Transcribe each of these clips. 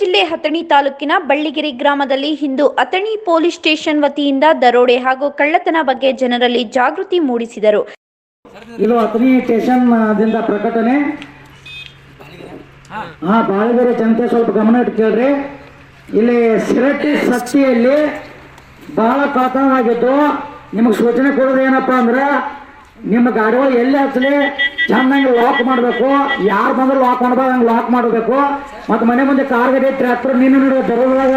ಜಿಲ್ಲೆ ಅಥಣಿ ತಾಲೂಕಿನ ಬಳ್ಳಿಗಿರಿ ಗ್ರಾಮದಲ್ಲಿ ಇಂದು ಅಥಣಿ ಪೊಲೀಸ್ ಸ್ಟೇಷನ್ ವತಿಯಿಂದ ದರೋಡೆ ಹಾಗೂ ಕಳ್ಳತನ ಬಗ್ಗೆ ಜನರಲ್ಲಿ ಜಾಗೃತಿ ಮೂಡಿಸಿದರು. ಇದು ಅಥಣಿ ಸ್ಟೇಷನ್ ದಿಂದ ಪ್ರಕಟಣೆ. ಹಾ ಬಾಳಿಗೆರೆ ಜನತೆ ಸ್ವಲ್ಪ ಗಮನ ಇಟ್ಟು ಕೇಳ್ರಿ ಇಲ್ಲಿ ಸಿರಟ್ಟಿ ಸಕ್ತಿಯಲ್ಲಿ ಬಹಳ ಕಳತನವಾಗಿದ್ದು ನಿಮಗೆ ಸೂಚನೆ ಕೊಡೋದು ಏನಪ್ಪಾ ಅಂದ್ರೆ ನಿಮ್ಮ ಗಾಡಿಗಳು ಎಲ್ಲಿ ಹಚ್ಚಲಿ ಚಂದಂಗೆ ಲಾಕ್ ಮಾಡಬೇಕು. ಯಾರು ಬಂದ್ರು ಲಾಕ್ ಮಾಡ್ಬಾರ್ದು ಹಂಗೆ ಲಾಕ್ ಮಾಡಬೇಕು. ಮತ್ತು ಮನೆ ಮುಂದೆ ಕಾರ್ ಗಾಡಿ ಟ್ರ್ಯಾಕ್ಟರ್ ನೀನು ನೋಡಿ ದರೋದಾಗ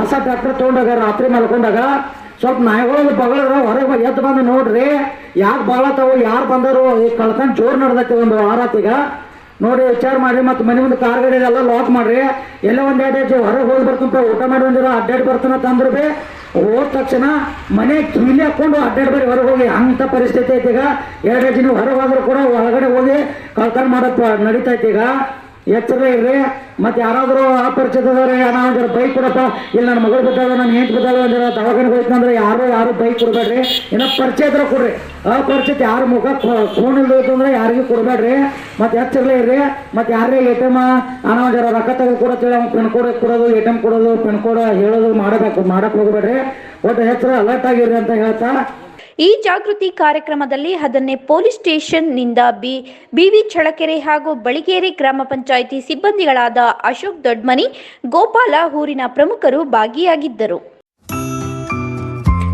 ಹೊಸ ಟ್ರ್ಯಾಕ್ಟರ್ ತೊಗೊಂಡಾಗ, ರಾತ್ರಿ ಮಲ್ಕೊಂಡಾಗ ಸ್ವಲ್ಪ ನಾಯಿಗಳು ಬಗಳ ಹೊರಗೆ ಎದ್ದು ಬಂದು ನೋಡ್ರಿ. ಯಾಕೆ ಬಾಳತಾವು ಯಾರು ಬಂದರು, ಈ ಕಳ್ಕೊಂಡು ಜೋರ್ ನಡೆದೈತಿ ಒಂದು ವಾರಾತೀಗ ನೋಡಿ, ವಿಚಾರ ಮಾಡಿ ಮತ್ತೆ ಮನೆ ಮುಂದೆ ಕಾರ್ ಗಾಡಿ ಎಲ್ಲ ಲಾಕ್ ಮಾಡ್ರಿ. ಎಲ್ಲ ಒಂದು ಎರಡು ಹೊರಗೆ ಹೋಗಿ ಬರ್ತಂತ ಊಟ ಮಾಡಿ ಒಂದಿರ ಅಡ್ಡಾಡಿ ಬರ್ತಾನ ತಂದ್ರು ಬಿ. ಹೋದ ತಕ್ಷಣ ಮನೆ ಕೀಲಿ ಹಾಕೊಂಡು ಅಡ್ಡಾಡಿ ಬರೀ ಹೊರಗೆ ಹೋಗಿ. ಅಂತ ಪರಿಸ್ಥಿತಿ ಐತಿ ಈಗ. ಎರಡು ನೀವು ಹೊರಗೆ ಹೋದ್ರು ಕೂಡ ಒಳಗಡೆ ಹೋಗಿ ಕಳ್ತನ ಮಾಡಪ್ಪ ನಡೀತೈತೆ ಈಗ. ಎಚ್ಚರ ಇರ್ರಿ. ಮತ್ತೆ ಯಾರಾದರೂ ಅಪರಿಚಿತದವ್ರೆ ನಾವು ಬೈಕ್ ಕೊಡಪ್ಪ. ಇಲ್ಲಿ ನನ್ನ ಮಗಳು ಬಿದ್ದಾಳ, ನನ್ನ ಹೆಂಟ್ ಬಿದ್ದಾಳ ಅಂದ್ರೆ ದವಾಖಾನೆಗೆ ಹೋಯ್ತಂದ್ರೆ ಯಾರು ಯಾರು ಬೈಕ್ ಕೊಡಬೇಡ್ರಿ. ಏನೋ ಪರಿಚಯ ಇದ್ರೆ ಕೊಡ್ರಿ. ಅಪರಿಚಿತ ಯಾರ ಮುಖ ಫೋನ್ ಇಲ್ದೋಯ್ತು ಅಂದ್ರೆ ಯಾರಿಗೂ ಕೊಡಬೇಡ್ರಿ. ಮತ್ತೆ ಎಚ್ಚರಲೇ ಇರ್ರಿ. ಮತ್ತೆ ಯಾರೇ ಎ ಟಿ ಎಂ ಅಣ್ಣ ಜರ ರೊಕ್ಕ ತಗೋ ಕೊಡತ್ತೇಳಿ ಅವ್ನು ಪಿನ್ ಕೋಡ್ ಕೊಡೋದು, ಎ ಟಿ ಎಂ ಕೊಡೋದು ಪಿನ್ ಕೋಡ್ ಹೇಳೋದು ಮಾಡಬೇಕು ಮಾಡಕ್ ಹೋಗಬೇಡ್ರಿ. ಒಟ್ಟು ಹೆಚ್ಚರ ಅಲರ್ಟ್ ಆಗಿರ್ರಿ ಅಂತ ಹೇಳ್ತಾ ಈ ಜಾಗೃತಿ ಕಾರ್ಯಕ್ರಮದಲ್ಲಿ ಹದನ್ನೆ ಪೊಲೀಸ್ ಸ್ಟೇಷನ್ನಿಂದ ಬಿ ಬಿವಿ ಚಳಕೆರೆ ಹಾಗೂ ಬಳಿಗೇರಿ ಗ್ರಾಮ ಪಂಚಾಯಿತಿ ಸಿಬ್ಬಂದಿಗಳಾದ ಅಶೋಕ್ ದೊಡ್ಮನಿ, ಗೋಪಾಲ ಊರಿನ ಪ್ರಮುಖರು ಭಾಗಿಯಾಗಿದ್ದರು.